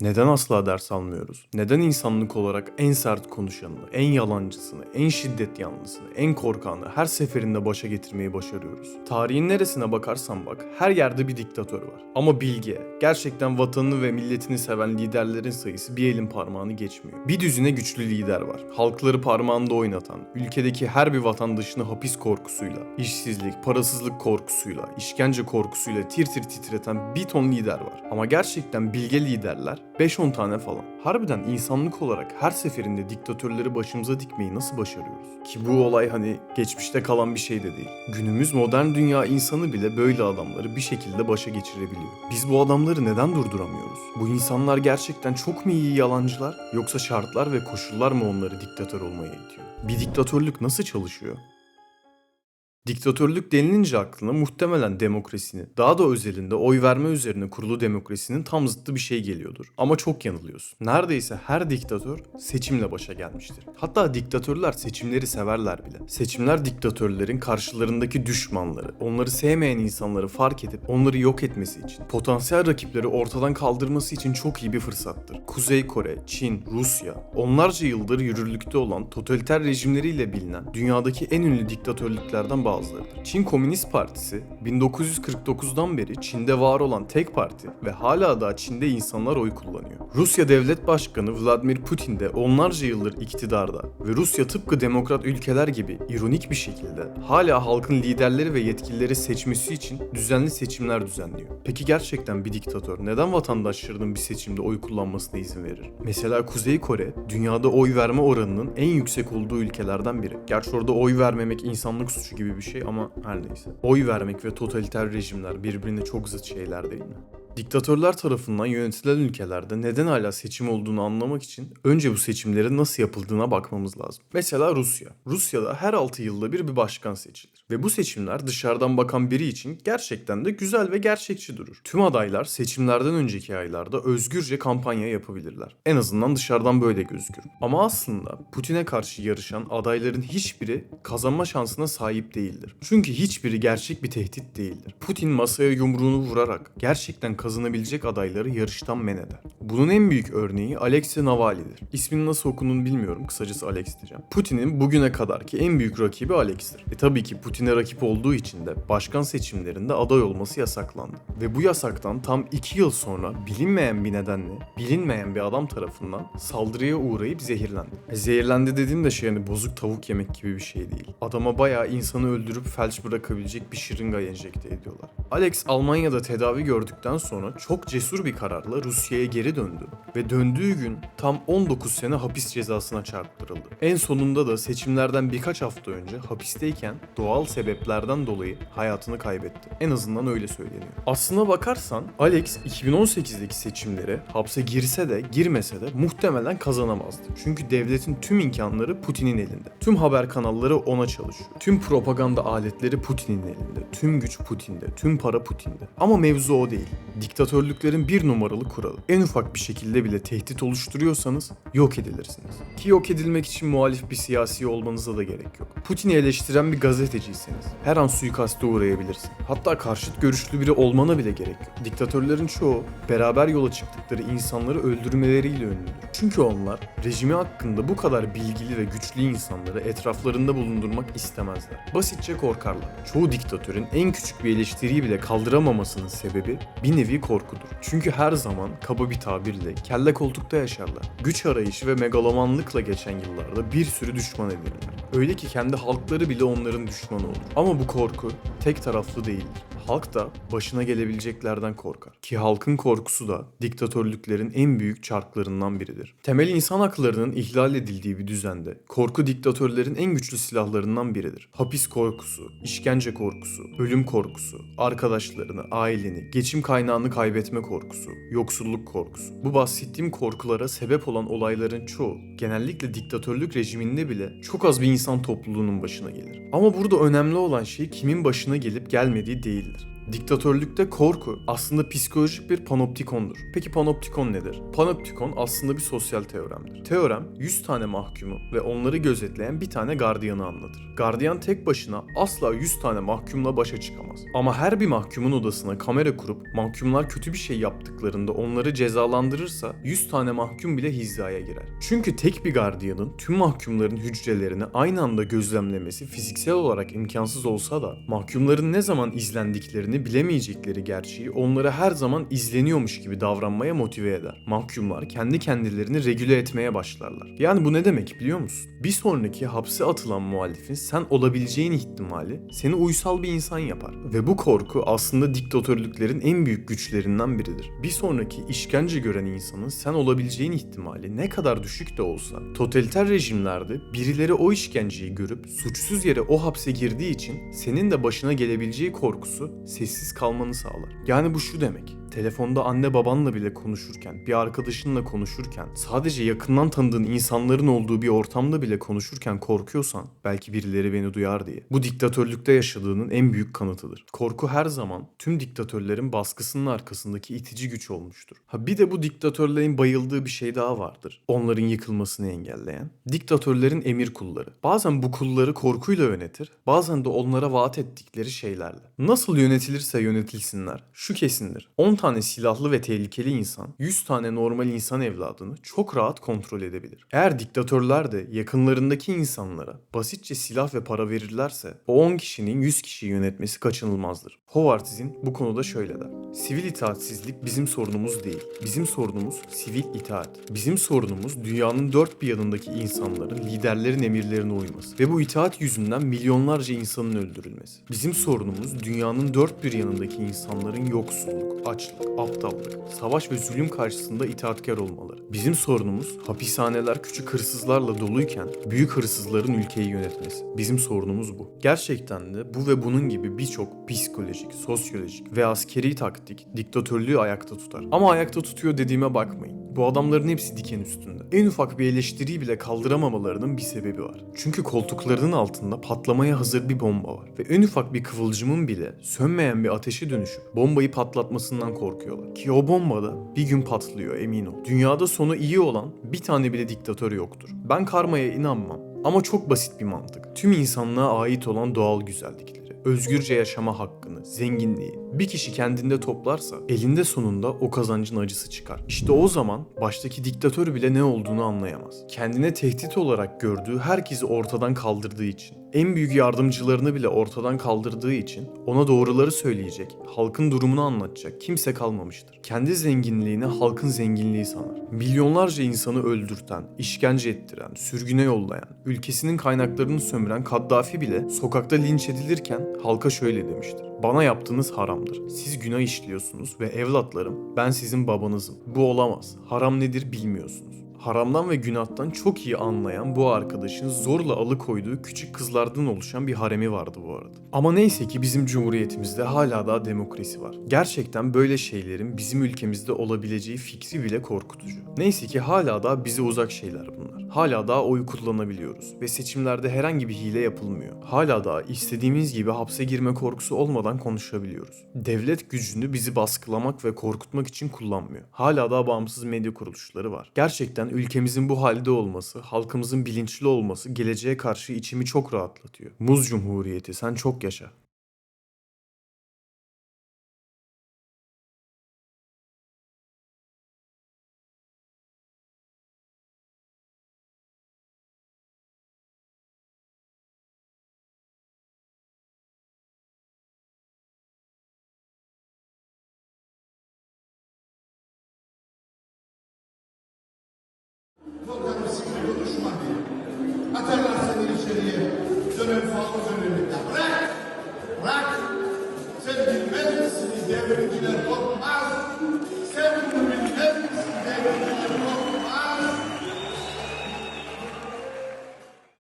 Neden asla ders almıyoruz? Neden insanlık olarak en sert konuşanını, en yalancısını, en şiddet yanlısını, en korkanı her seferinde başa getirmeyi başarıyoruz? Tarihin neresine bakarsan bak her yerde bir diktatör var. Ama bilge, gerçekten vatanını ve milletini seven liderlerin sayısı bir elin parmağını geçmiyor. Bir düzine güçlü lider var. Halkları parmağında oynatan, ülkedeki her bir vatandaşını hapis korkusuyla, işsizlik, parasızlık korkusuyla, işkence korkusuyla tir tir titreten bir ton lider var. Ama gerçekten bilge liderler 5-10 tane falan. Harbiden insanlık olarak her seferinde diktatörleri başımıza dikmeyi nasıl başarıyoruz? Ki bu olay hani geçmişte kalan bir şey de değil. Günümüz modern dünya insanı bile böyle adamları bir şekilde başa geçirebiliyor. Biz bu adamları neden durduramıyoruz? Bu insanlar gerçekten çok mu iyi yalancılar yoksa şartlar ve koşullar mı onları diktatör olmaya itiyor? Bir diktatörlük nasıl çalışıyor? Diktatörlük denilince aklına muhtemelen demokrasinin, daha da özelinde oy verme üzerine kurulu demokrasinin tam zıttı bir şey geliyordur. Ama çok yanılıyorsun. Neredeyse her diktatör seçimle başa gelmiştir. Hatta diktatörler seçimleri severler bile. Seçimler diktatörlerin karşılarındaki düşmanları, onları sevmeyen insanları fark edip onları yok etmesi için, potansiyel rakipleri ortadan kaldırması için çok iyi bir fırsattır. Kuzey Kore, Çin, Rusya, onlarca yıldır yürürlükte olan totaliter rejimleriyle bilinen dünyadaki en ünlü diktatörlüklerden bazılarıdır. Çin Komünist Partisi 1949'dan beri Çin'de var olan tek parti ve hala da Çin'de insanlar oy kullanıyor. Rusya Devlet Başkanı Vladimir Putin de onlarca yıldır iktidarda ve Rusya tıpkı demokrat ülkeler gibi ironik bir şekilde hala halkın liderleri ve yetkilileri seçmesi için düzenli seçimler düzenliyor. Peki gerçekten bir diktatör neden vatandaşlarının bir seçimde oy kullanmasına izin verir? Mesela Kuzey Kore dünyada oy verme oranının en yüksek olduğu ülkelerden biri. Gerçi orada oy vermemek insanlık suçu gibi bir şey ama her neyse. Oy vermek ve totaliter rejimler birbirine çok zıt şeyler değil mi? Diktatörler tarafından yönetilen ülkelerde neden hala seçim olduğunu anlamak için önce bu seçimlerin nasıl yapıldığına bakmamız lazım. Mesela Rusya. Rusya'da her 6 yılda bir bir başkan seçilir. Ve bu seçimler dışarıdan bakan biri için gerçekten de güzel ve gerçekçi durur. Tüm adaylar seçimlerden önceki aylarda özgürce kampanya yapabilirler. En azından dışarıdan böyle gözükür. Ama aslında Putin'e karşı yarışan adayların hiçbiri kazanma şansına sahip değildir. Çünkü hiçbiri gerçek bir tehdit değildir. Putin masaya yumruğunu vurarak gerçekten kazanabilecek adayları yarıştan men eder. Bunun en büyük örneği Alexei Navalny'dir. İsmini nasıl okunduğunu bilmiyorum. Kısacası Alex diyeceğim. Putin'in bugüne kadarki en büyük rakibi Alex'tir. E tabii ki Putin'e rakip olduğu için de başkan seçimlerinde aday olması yasaklandı. Ve bu yasaktan tam 2 yıl sonra bilinmeyen bir nedenle bilinmeyen bir adam tarafından saldırıya uğrayıp zehirlendi. E zehirlendi dediğim de şey hani bozuk tavuk yemek gibi bir şey değil. Adama bayağı insanı öldürüp felç bırakabilecek bir şırınga enjekte ediyorlar. Alex Almanya'da tedavi gördükten sonra çok cesur bir kararla Rusya'ya geri döndü ve döndüğü gün tam 19 sene hapis cezasına çarptırıldı. En sonunda da seçimlerden birkaç hafta önce hapisteyken doğal sebeplerden dolayı hayatını kaybetti. En azından öyle söyleniyor. Aslına bakarsan Alex 2018'deki seçimlere hapse girse de girmese de muhtemelen kazanamazdı. Çünkü devletin tüm imkanları Putin'in elinde. Tüm haber kanalları ona çalışıyor. Tüm propaganda aletleri Putin'in elinde. Tüm güç Putin'de. Tüm para Putin'de. Ama mevzu o değil. Diktatörlüklerin bir numaralı kuralı. En ufak bir şekilde bile tehdit oluşturuyorsanız yok edilirsiniz. Ki yok edilmek için muhalif bir siyasi olmanıza da gerek yok. Putin'i eleştiren bir gazeteciyseniz her an suikaste uğrayabilirsin. Hatta karşıt görüşlü biri olmana bile gerek yok. Diktatörlerin çoğu beraber yola çıktıkları insanları öldürmeleriyle ünlüdür. Çünkü onlar rejimi hakkında bu kadar bilgili ve güçlü insanları etraflarında bulundurmak istemezler. Basitçe korkarlar. Çoğu diktatörün en küçük bir eleştiriyi bile kaldıramamasının sebebi bir nevi korkudur. Çünkü her zaman kaba bir tabirle kelle koltukta yaşarlar. Güç arayışı ve megalomanlıkla geçen yıllarda bir sürü düşman edinirler. Öyle ki kendi halkları bile onların düşmanı olur. Ama bu korku tek taraflı değildir. Halk da başına gelebileceklerden korkar. Ki halkın korkusu da diktatörlüklerin en büyük çarklarından biridir. Temel insan haklarının ihlal edildiği bir düzende korku diktatörlerin en güçlü silahlarından biridir. Hapis korkusu, işkence korkusu, ölüm korkusu, arkadaşlarını, aileni, geçim kaynağını kaybetme korkusu, yoksulluk korkusu. Bu bahsettiğim korkulara sebep olan olayların çoğu genellikle diktatörlük rejiminde bile çok az bir insan topluluğunun başına gelir. Ama burada önemli olan şey kimin başına gelip gelmediği değildir. Diktatörlükte korku aslında psikolojik bir panoptikondur. Peki panoptikon nedir? Panoptikon aslında bir sosyal teoremdir. Teorem 100 tane mahkumu ve onları gözetleyen bir tane gardiyanı anlatır. Gardiyan tek başına asla 100 tane mahkumla başa çıkamaz. Ama her bir mahkumun odasına kamera kurup mahkumlar kötü bir şey yaptıklarında onları cezalandırırsa 100 tane mahkum bile hizaya girer. Çünkü tek bir gardiyanın tüm mahkumların hücrelerini aynı anda gözlemlemesi fiziksel olarak imkansız olsa da mahkumların ne zaman izlendiklerini bilemeyecekleri gerçeği onları her zaman izleniyormuş gibi davranmaya motive eder. Mahkumlar kendi kendilerini regüle etmeye başlarlar. Yani bu ne demek biliyor musun? Bir sonraki hapse atılan muhalifin sen olabileceğin ihtimali seni uysal bir insan yapar. Ve bu korku aslında diktatörlüklerin en büyük güçlerinden biridir. Bir sonraki işkence gören insanın sen olabileceğin ihtimali ne kadar düşük de olsa totaliter rejimlerde birileri o işkenceyi görüp suçsuz yere o hapse girdiği için senin de başına gelebileceği korkusu sessiz kalmanı sağlar. Yani bu şu demek. Telefonda anne babanla bile konuşurken, bir arkadaşınla konuşurken, sadece yakından tanıdığın insanların olduğu bir ortamda bile konuşurken korkuyorsan belki birileri beni duyar diye. Bu diktatörlükte yaşadığının en büyük kanıtıdır. Korku her zaman tüm diktatörlerin baskısının arkasındaki itici güç olmuştur. Ha bir de bu diktatörlerin bayıldığı bir şey daha vardır. Onların yıkılmasını engelleyen. Diktatörlerin emir kulları. Bazen bu kulları korkuyla yönetir, bazen de onlara vaat ettikleri şeylerle. Nasıl yönetilirse yönetilsinler, şu kesindir. 10 tane silahlı ve tehlikeli insan 100 tane normal insan evladını çok rahat kontrol edebilir. Eğer diktatörler de yakınlarındaki insanlara basitçe silah ve para verirlerse o 10 kişinin 100 kişiyi yönetmesi kaçınılmazdır. Howard Zinn bu konuda şöyle der. Sivil itaatsizlik bizim sorunumuz değil. Bizim sorunumuz sivil itaat. Bizim sorunumuz dünyanın dört bir yanındaki insanların liderlerin emirlerine uyması ve bu itaat yüzünden milyonlarca insanın öldürülmesi. Bizim sorunumuz dünyanın dört bir yanındaki insanların yoksulluk, açlık, aptallık, savaş ve zulüm karşısında itaatkar olmaları. Bizim sorunumuz hapishaneler küçük hırsızlarla doluyken büyük hırsızların ülkeyi yönetmesi. Bizim sorunumuz bu. Gerçekten de bu ve bunun gibi birçok psikolojik, sosyolojik ve askeri taktik diktatörlüğü ayakta tutar. Ama ayakta tutuyor dediğime bakmayın. Bu adamların hepsi diken üstünde. En ufak bir eleştiriyi bile kaldıramamalarının bir sebebi var. Çünkü koltuklarının altında patlamaya hazır bir bomba var. Ve en ufak bir kıvılcımın bile sönmeyen bir ateşe dönüşüp bombayı patlatmasından korkuyorlar. Ki o bomba da bir gün patlıyor emin ol. Dünyada sonu iyi olan bir tane bile diktatör yoktur. Ben karmaya inanmam. Ama çok basit bir mantık. Tüm insanlığa ait olan doğal güzellikleri, özgürce yaşama hakkını, zenginliği bir kişi kendinde toplarsa elinde sonunda o kazancın acısı çıkar. İşte o zaman baştaki diktatör bile ne olduğunu anlayamaz. Kendine tehdit olarak gördüğü herkesi ortadan kaldırdığı için, en büyük yardımcılarını bile ortadan kaldırdığı için ona doğruları söyleyecek, halkın durumunu anlatacak kimse kalmamıştır. Kendi zenginliğini halkın zenginliği sanar. Milyonlarca insanı öldürten, işkence ettiren, sürgüne yollayan, ülkesinin kaynaklarını sömüren Kaddafi bile sokakta linç edilirken halka şöyle demiştir. Bana yaptığınız haramdır. Siz günah işliyorsunuz ve evlatlarım ben sizin babanızım. Bu olamaz. Haram nedir bilmiyorsunuz. Haramdan ve günahtan çok iyi anlayan bu arkadaşın zorla alıkoyduğu küçük kızlardan oluşan bir haremi vardı bu arada. Ama neyse ki bizim cumhuriyetimizde hala daha demokrasi var. Gerçekten böyle şeylerin bizim ülkemizde olabileceği fikri bile korkutucu. Neyse ki hala daha bize uzak şeyler bunlar. Hala daha oy kullanabiliyoruz ve seçimlerde herhangi bir hile yapılmıyor. Hala daha istediğimiz gibi hapse girme korkusu olmadan konuşabiliyoruz. Devlet gücünü bizi baskılamak ve korkutmak için kullanmıyor. Hala daha bağımsız medya kuruluşları var. Gerçekten ülkemizin bu halde olması, halkımızın bilinçli olması geleceğe karşı içimi çok rahatlatıyor. Muz Cumhuriyeti sen çok yaşa. konuşma diye. Atarlar seni içeriye. Dönem fazla döneminde. Bırak! Bırak! Sen bilmez misin? Devrimciler korkmaz. Sen